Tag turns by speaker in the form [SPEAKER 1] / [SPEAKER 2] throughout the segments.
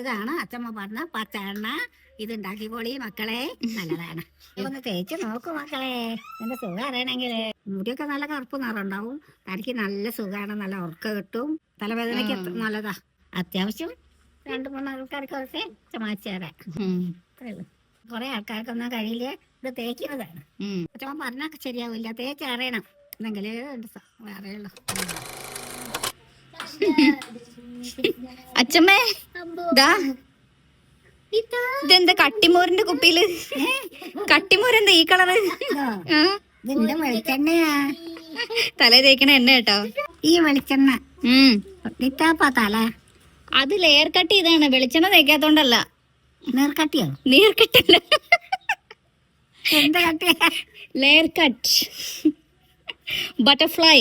[SPEAKER 1] ഇതാണ് അച്ഛമ്മ പറഞ്ഞ പച്ച എണ്ണ ഇത് ഉണ്ടാക്കിക്കോളി മക്കളെ. നല്ലതാണ്. ഒന്ന് തേച്ച് നോക്കൂ മക്കളെ. എന്റെ സുഖം അറിയണമെങ്കിൽ മുടിയൊക്കെ നല്ല കറുപ്പ് നിറുണ്ടാവും തനിക്ക് നല്ല സുഖമാണ് നല്ല ഉറക്കം കിട്ടും. തലവേദനയ്ക്ക് നല്ലതാ. അത്യാവശ്യം രണ്ട് മൂന്ന് ആൾക്കാർക്കൊക്കെ ചമാച്ച് തരാം. കുറെ ആൾക്കാർക്കൊന്നും കഴിയില്ല. ഇത് തേക്കുന്നതാണ്. അച്ഛമ്മ പറഞ്ഞാൽ ശരിയാവില്ല. തേച്ച് അറിയണം എന്നെങ്കിലേ അറിയുള്ളൂ
[SPEAKER 2] അച്ഛമ്മേ ഇതെന്താ കട്ടിമോറിന്റെ കുപ്പിയിൽ? കട്ടിമോർ എന്താ ഈ കളറ്?
[SPEAKER 1] ഇതിന്റെ വെളിച്ചെണ്ണയാ?
[SPEAKER 2] തലേ തേക്കണ എണ്ണ കേട്ടോ.
[SPEAKER 1] ഈ വെളിച്ചെണ്ണ. തല.
[SPEAKER 2] അത് ലെയർ കട്ട് ചെയ്താണ്. വെളിച്ചെണ്ണ തേക്കാത്തോണ്ടല്ല.
[SPEAKER 1] നേർക്കട്ടിയോ
[SPEAKER 2] നീർ കട്ടല്ല
[SPEAKER 1] എന്താ കട്ടിയാ
[SPEAKER 2] ലെയർ കട്ട് ബട്ടർഫ്ലൈ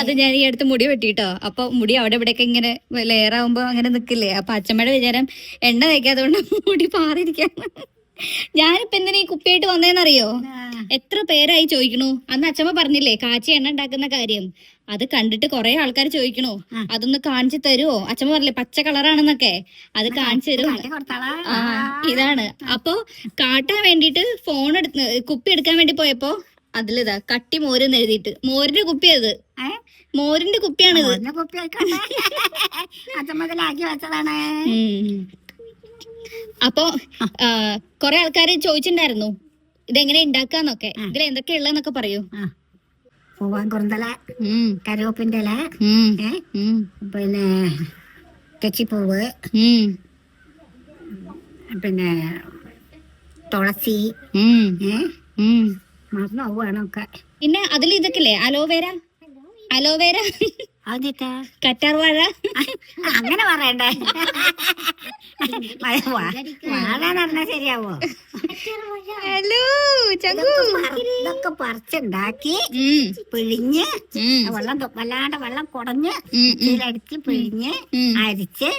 [SPEAKER 2] അത് ഞാൻ ഈ അടുത്ത് മുടി വെട്ടിട്ടോ. അപ്പൊ മുടി അവിടെ ഇവിടെയൊക്കെ ഇങ്ങനെ ലെയർ ആവുമ്പോ അങ്ങനെ നിക്കില്ലേ. അപ്പൊ അച്ഛമ്മയുടെ വിചാരം എണ്ണ തേക്കാത്തോണ്ട് മുടി പാറിയിരിക്കാൻ ഞാനിപ്പോ എന്തിനാ ഈ കുപ്പിയായിട്ട് വന്നേന്നറിയോ? എത്ര പേരായി ചോദിക്കണു? അന്ന് അച്ഛമ്മ പറഞ്ഞില്ലേ കാച്ചി എണ്ണ ഉണ്ടാക്കുന്ന കാര്യം. അത് കണ്ടിട്ട് കുറെ ആൾക്കാർ ചോദിക്കണു. അതൊന്ന് കാണിച്ചു തരുമോ അച്ഛമ്മ പറഞ്ഞില്ലേ പച്ച കളറാണെന്നൊക്കെ. അത് കാണിച്ചു ആ ഇതാണ്. അപ്പൊ കാട്ടാൻ വേണ്ടിട്ട് ഫോൺ എടുത്ത് കുപ്പി എടുക്കാൻ വേണ്ടി പോയപ്പോ അതിലിതാ കട്ടി മോരെന്ന് എഴുതിയിട്ട്. മോരിന്റെ കുപ്പി അത്
[SPEAKER 1] ഏ?
[SPEAKER 2] മോരിന്റെ കുപ്പിയാണിത്.
[SPEAKER 1] വെച്ചതാണ്.
[SPEAKER 2] അപ്പൊ കൊറേ ആൾക്കാര് ചോദിച്ചിട്ടുണ്ടായിരുന്നു ഇതെങ്ങനെ ഉണ്ടാക്കാന്നൊക്കെ ഇതിൽ എന്തൊക്കെ ഉള്ളതെന്നൊക്കെ പറയൂ.
[SPEAKER 1] പൂവാൻ കുറുന്തല
[SPEAKER 2] ഉം,
[SPEAKER 1] കരുവേപ്പിന്റെ ഇല പിന്നെ തെച്ചിപ്പൂവ്
[SPEAKER 2] ഉം,
[SPEAKER 1] പിന്നെ തുളസി ഏ?
[SPEAKER 2] പിന്നെ അതിൽ ഇതൊക്കെയല്ലേ അലോവേര? അലോവേര?
[SPEAKER 1] അതിട്ടാ
[SPEAKER 2] കറ്റാർ വാഴ?
[SPEAKER 1] അങ്ങനെ പറയണ്ടേ. ശരിയാവോ?
[SPEAKER 2] ഹലോ
[SPEAKER 1] ഇതൊക്കെ പറിച്ചുണ്ടാക്കി പിഴിഞ്ഞ് വെള്ളം വല്ലാണ്ട് വെള്ളം കുടഞ്ഞ് ഇതിലടിച്ച് പിഴിഞ്ഞ് അരിച്ച്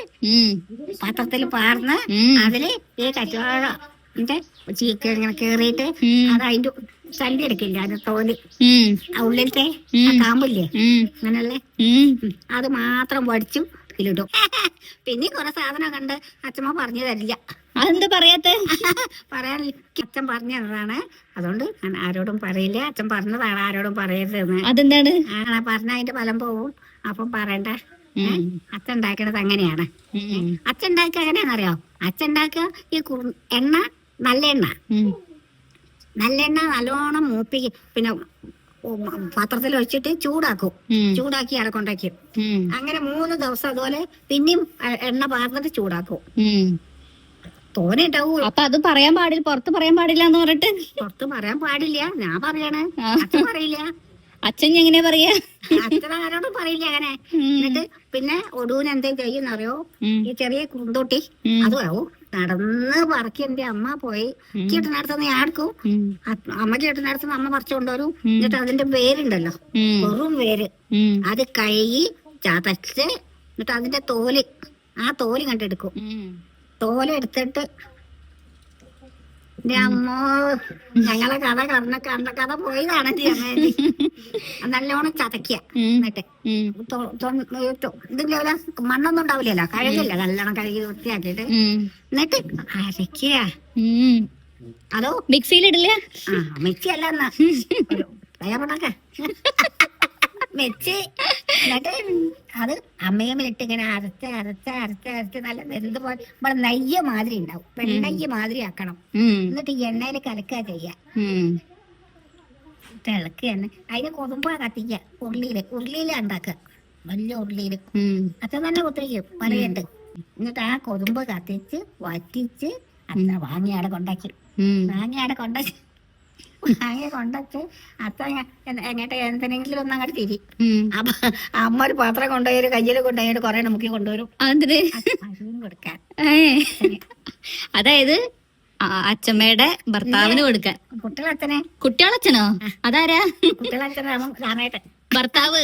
[SPEAKER 1] പത്രത്തിൽ പാർന്ന് അതിൽ ഈ കച്ചവടത്തിന്റെ ചീക്ക ഇങ്ങനെ കേറിയിട്ട് അത് അതിന്റെ സണ്ടി എടുക്കില്ല? അത്
[SPEAKER 2] തോൽ.
[SPEAKER 1] ആ ഉള്ളിലത്തെ ആ. കാമ്പില്ലേ? അങ്ങനല്ലേ. അത് മാത്രം വടിച്ചു ഇതിലിടും. പിന്നെ കുറെ സാധനം കണ്ട് അച്ഛമ്മ പറഞ്ഞു തരില്ല.
[SPEAKER 2] അതെന്താ പറയാത്ത?
[SPEAKER 1] പറയാൻ അച്ഛൻ പറഞ്ഞു തന്നതാണ്. അതുകൊണ്ട് ഞാൻ ആരോടും പറയില്ല. അച്ഛൻ പറഞ്ഞതാണ് ആരോടും പറയരുതെന്ന്.
[SPEAKER 2] അതെന്താണ്?
[SPEAKER 1] ആ പറഞ്ഞ അതിന്റെ ഫലം പോവും. അപ്പം പറയണ്ട. അച്ഛൻ ഉണ്ടാക്കണത് അങ്ങനെയാണ്. അച്ഛൻ ഉണ്ടാക്കുക എങ്ങനെയാണെന്നറിയോ? അച്ഛൻ ഉണ്ടാക്കുക ഈ എണ്ണ നല്ല എണ്ണ. നല്ലെണ്ണ നല്ലോണം മൂപ്പിക്കും. പിന്നെ പാത്രത്തിൽ വെച്ചിട്ട് ചൂടാക്കും. ചൂടാക്കി അവിടെ കൊണ്ടാക്കും. അങ്ങനെ മൂന്ന് ദിവസം അതുപോലെ പിന്നെയും എണ്ണ പാർന്നിട്ട് ചൂടാക്കും.
[SPEAKER 2] തോന്നിട്ടു
[SPEAKER 1] തോനെ
[SPEAKER 2] അപ്പൊ അത് പറയാൻ പാടില്ല പുറത്ത് പറയാൻ പാടില്ല എന്ന് പറഞ്ഞിട്ട്?
[SPEAKER 1] പുറത്ത് പറയാൻ പാടില്ല. ഞാൻ പറയണേ. അച്ഛൻ പറയില്ല.
[SPEAKER 2] അച്ഛൻ എങ്ങനെയാ പറയാ?
[SPEAKER 1] അച്ഛൻ ആരോടും പറയില്ല അങ്ങനെ. എന്നിട്ട് പിന്നെ ഒടുവിന് എന്തെങ്കിലും ചെയ്യുന്നറിയോ? ഈ ചെറിയ കുറുന്തോട്ടി അതും ആവും. നടന്ന് പറക്കി എന്റെ അമ്മ പോയി. കീട്ടനടുത്തുനിന്ന് ഞാൻ എടുക്കും. അമ്മ കീട്ടനടുത്തുനിന്ന് അമ്മ പറിച്ചു കൊണ്ടുവരും. എന്നിട്ട് അതിന്റെ വേരുണ്ടല്ലോ
[SPEAKER 2] ഉം,
[SPEAKER 1] വെറും വേര്
[SPEAKER 2] ഉം,
[SPEAKER 1] അത് കഴുകി ചതച്ച് എന്നിട്ട് അതിന്റെ തോൽ. ആ തോൽ കണ്ടെടുക്കും
[SPEAKER 2] ഉം.
[SPEAKER 1] എന്റെ അമ്മോ ഞങ്ങളെ കഥ കണ്ട കണ്ട കഥ പോയതാണ്. നല്ലോണം
[SPEAKER 2] ചതക്കിയ
[SPEAKER 1] എന്നിട്ട് പോലെ മണ്ണൊന്നും ഉണ്ടാവില്ലല്ലോ കഴുകില്ല നല്ലോണം കഴുകി വൃത്തിയാക്കിയിട്ട്. എന്നിട്ട്
[SPEAKER 2] അരക്കിയ.
[SPEAKER 1] അതോ?
[SPEAKER 2] മിക്സിയിലിടില്ല
[SPEAKER 1] ആ മിക്സി അല്ല എന്നാ തയ്യാറൊക്കെ വെച്ച്. എന്നിട്ട് അത് അമ്മയമ്മിലിട്ട് ഇങ്ങനെ അരച്ച് അരച്ച് അരച്ച് അരച്ച് നല്ല വെന്ത് പോലെ നമ്മളെ നെയ്യ മാതിരി ഉണ്ടാവും. വെണ്ണയ്യ മാതിരി ആക്കണം. എന്നിട്ട് ഈ എണ്ണയിൽ കലക്കുക ചെയ്യ.
[SPEAKER 2] തിളക്ക്
[SPEAKER 1] തിളക്കുക തന്നെ അതിന് കൊതുമ്പ കത്തിക്കുക ഉരുളിയിൽ. ഉരുളിയില ഉണ്ടാക്കുക വലിയ ഉരുളിയിൽ.
[SPEAKER 2] അത്ര
[SPEAKER 1] അച്ഛൻ തന്നെ കുത്തിരിക്കും പറയണ്ട്. എന്നിട്ട് ആ കൊതുമ്പ് കത്തിച്ച് വറ്റിച്ച് അന്ന് വാങ്ങി അവിടെ കൊണ്ടാക്കി.
[SPEAKER 2] വാങ്ങിയാടെ
[SPEAKER 1] വാങ്ങി അവിടെ കൊണ്ടാക്കി. വാങ്ങി കൊണ്ടുവച്ച് അത്ര എങ്ങോട്ട് എന്തിനെങ്കിലും ഒന്ന് അങ്ങോട്ട് തിരി. അപ്പൊ അമ്മ ഒരു പാത്രം കൊണ്ടുപോയി ഒരു കയ്യിൽ കൊണ്ടുപോയിട്ട് കുറെ നമുക്ക് കൊണ്ടുവരും. കൊടുക്കാൻ.
[SPEAKER 2] അതായത് അച്ഛമ്മയുടെ ഭർത്താവിന് കൊടുക്കാൻ.
[SPEAKER 1] കുട്ടികളച്ഛനെ.
[SPEAKER 2] കുട്ടികളച്ഛനോ? അതാരാ?
[SPEAKER 1] കുട്ടികളച്ഛനെ രാമേട്ടൻ.
[SPEAKER 2] ഭർത്താവ്.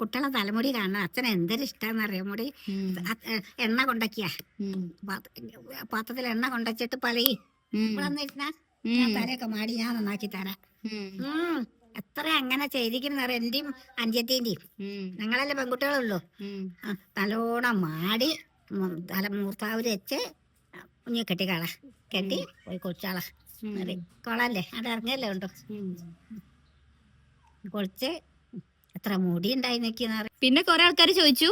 [SPEAKER 1] കുട്ടികളെ തലമുടി കാണണം. അച്ഛൻ എന്തൊരു ഇഷ്ടം അറിയാം മുടി. എണ്ണ കൊണ്ടക്കിയ. പാത്രത്തിൽ എണ്ണ കൊണ്ടച്ചിട്ട് പലയി ഇവിടെ വന്നിരുന്ന ഞാൻ തലയൊക്കെ മാടി ഞാൻ നന്നാക്കി തരാം. എത്ര അങ്ങനെ ചെയ്തിരിക്കുന്ന എന്റെയും അഞ്ചത്തിന്റെയും. ഞങ്ങളല്ലേ പെൺകുട്ടികളുള്ളൂ. നല്ലോണം മാടി തല മൂർത്താവൂര് വെച്ച് കുഞ്ഞു കെട്ടിക്കള. കെട്ടി പോയി കുളിച്ചാള
[SPEAKER 2] ഉം.
[SPEAKER 1] കൊളല്ലേ അവിടെ ഇറങ്ങിയല്ലേ ഉണ്ടോ? കൊളിച്ച് എത്ര മുടി ഉണ്ടായി നിൽക്കുന്ന
[SPEAKER 2] പിന്നെ കൊറേ ആൾക്കാർ ചോദിച്ചു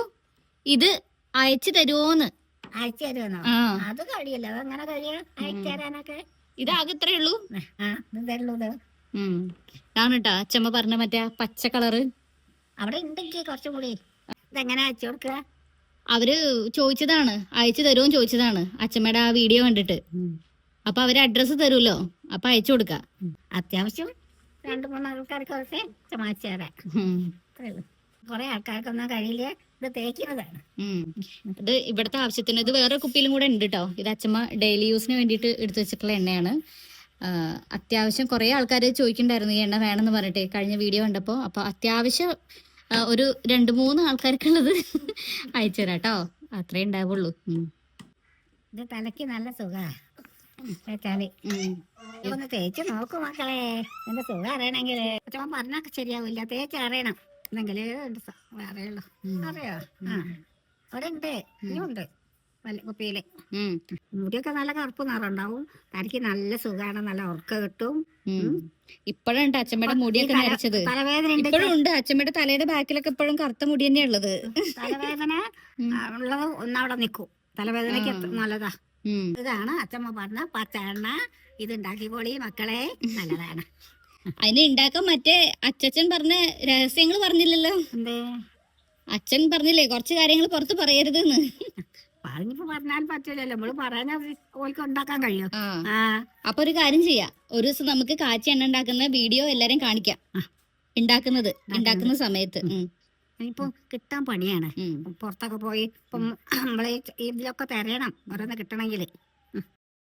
[SPEAKER 2] ഇത് അയച്ചു തരുമോന്ന്
[SPEAKER 1] അയച്ചു തരുമെന്നോ അത് കഴിയില്ല. അതങ്ങനെ കഴിയാ അയച്ചു തരാനൊക്കെ
[SPEAKER 2] ഇത് ആകെ ഇത്രേ ഉള്ളൂ?
[SPEAKER 1] ആ ഇത് തരുള്ളൂ ഇത്
[SPEAKER 2] ഉം. ഇതാണ് കേട്ടോ. അച്ഛമ്മ പറഞ്ഞ മറ്റേ പച്ച കളറ്.
[SPEAKER 1] അവിടെ ഉണ്ടെങ്കിൽ കുറച്ചും കൂടി. ഇതെങ്ങനെ അയച്ചു കൊടുക്കുക
[SPEAKER 2] അവർ ചോദിച്ചതാണ്. അയച്ചു തരുമോ ചോദിച്ചതാണ്. അച്ഛമ്മയുടെ ആ വീഡിയോ കണ്ടിട്ട്. അപ്പൊ അവർ അഡ്രസ്സ് തരുമല്ലോ അപ്പൊ അയച്ചു കൊടുക്ക.
[SPEAKER 1] അത്യാവശ്യം രണ്ടു മൂന്ന് ആൾക്കാർക്കൊക്കെ ചമാച്ചേരാ കുറെ ആൾക്കാർക്കൊന്നും കഴിയില്ല? ഇത് തേക്കുന്നതാണ്.
[SPEAKER 2] ഇത് ഇവിടുത്തെ ആവശ്യത്തിന് ഇത് വേറെ കുപ്പിയിലും കൂടെ ഉണ്ട് കേട്ടോ ഇത് അച്ഛമ്മ ഡെയിലി യൂസിന് വേണ്ടിയിട്ട് എടുത്തു വെച്ചിട്ടുള്ള എണ്ണയാണ്. അത്യാവശ്യം കുറേ ആൾക്കാർ ചോദിക്കണ്ടായിരുന്നു ഈ എണ്ണ വേണമെന്ന് പറഞ്ഞിട്ട്. കഴിഞ്ഞ വീഡിയോ കണ്ടപ്പോൾ അപ്പോൾ അത്യാവശ്യം ഒരു രണ്ട് മൂന്ന് ആൾക്കാർക്കുള്ളത് അയച്ചു തരാം കേട്ടോ അത്രേ ഉണ്ടാവുള്ളൂ.
[SPEAKER 1] ഇത് തലയ്ക്ക് നല്ല സുഖമാണ് ഒന്ന് തേച്ച് നോക്കൂ മക്കളെ. എന്റെ സുഖം അറിയണമെങ്കിൽ പറഞ്ഞൊക്കെ ശരിയാവില്ല. തേച്ച് അറിയണം. ഉണ്ട് സ- അറിയുള്ളൂ. അറിയോ? ആ. അവിടെ ഉണ്ട് ഇനിയുണ്ട് വല്ല
[SPEAKER 2] കുപ്പിയിൽ.
[SPEAKER 1] മുടിയൊക്കെ നല്ല കറുപ്പ് നിറണ്ടാവും. തനിക്ക് നല്ല സുഖമാണ് നല്ല ഉറക്ക കിട്ടും.
[SPEAKER 2] ഇപ്പഴുണ്ട് ഇപ്പോഴാണ് അച്ഛമ്മയുടെ മുടിയൊക്കെ നരച്ചത്
[SPEAKER 1] തലവേദന
[SPEAKER 2] ഇപ്പോഴും ഉണ്ട്. അച്ഛമ്മയുടെ തലയുടെ ബാക്കിലൊക്കെ ഇപ്പോഴും കറുത്ത മുടി തന്നെയാ ഉള്ളത്.
[SPEAKER 1] തലവേദന ഉള്ളത് ഒന്നവിടെ നിൽക്കും. തലവേദനയ്ക്ക് നല്ലതാ. ഇതാണ് അച്ഛമ്മ പറഞ്ഞ പച്ച എണ്ണ ഇത് പോളി മക്കളെ. നല്ലതാണ്.
[SPEAKER 2] അതിന് ഉണ്ടാക്കാൻ മറ്റേ അച്ഛൻ പറഞ്ഞ രഹസ്യങ്ങൾ പറഞ്ഞില്ലല്ലോ. അച്ഛൻ പറഞ്ഞില്ലേ കുറച്ച് കാര്യങ്ങൾ പുറത്ത് പറയരുത്
[SPEAKER 1] പറഞ്ഞിപ്പോ പറഞ്ഞാൽ പറ്റില്ലല്ലോ നമ്മൾ പറയാൻ ഓൾക്ക് ഉണ്ടാക്കാൻ കഴിയും.
[SPEAKER 2] ആ.
[SPEAKER 1] ആ.
[SPEAKER 2] അപ്പൊ ഒരു കാര്യം ചെയ്യാം. ഒരു ദിവസം നമുക്ക് കാച്ചി എണ്ണ ഉണ്ടാക്കുന്ന വീഡിയോ എല്ലാരും കാണിക്കാം. ഉണ്ടാക്കുന്നത്. ഉണ്ടാക്കുന്ന സമയത്ത്.
[SPEAKER 1] ഇപ്പൊ കിട്ടാൻ പണിയാണ്. പുറത്തൊക്കെ പോയി ഇപ്പം നമ്മളെ ഇതിലൊക്കെ തിരയണം. ഓരോന്ന് കിട്ടണമെങ്കിൽ